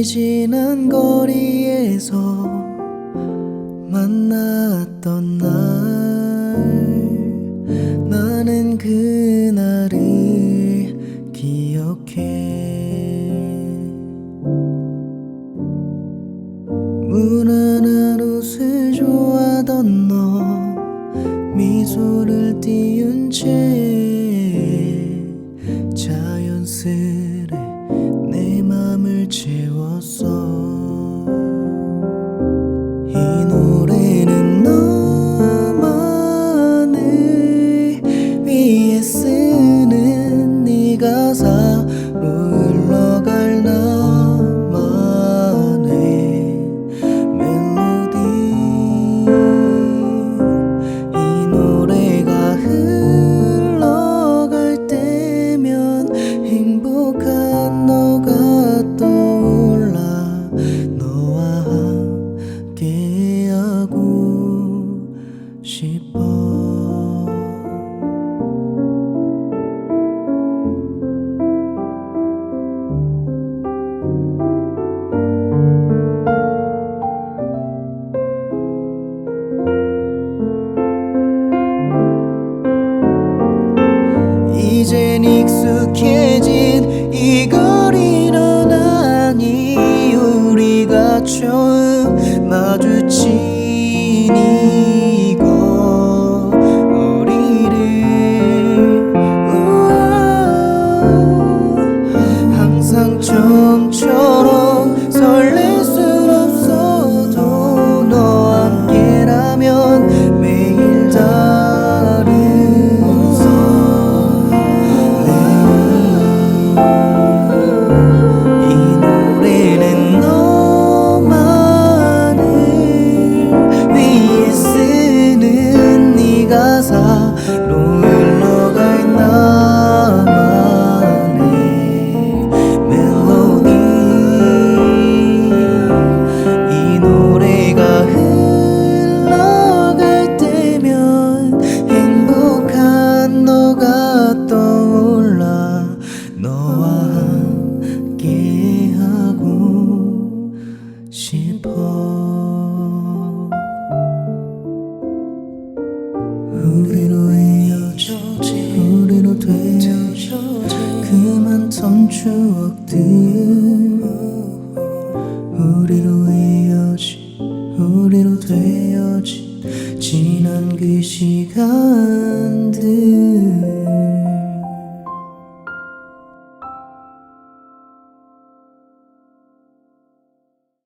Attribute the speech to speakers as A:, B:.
A: 이 지난 거리에서 만났던 날. 나는 그날을 기억해. 무난한 옷을 좋아하던 너 미소를 이젠 익숙해진 우리로 헤어졌지. 우리로 되어지. 그 많던 추억들. 우리로 헤어지. 우리로 되어지. 지난 그 시간들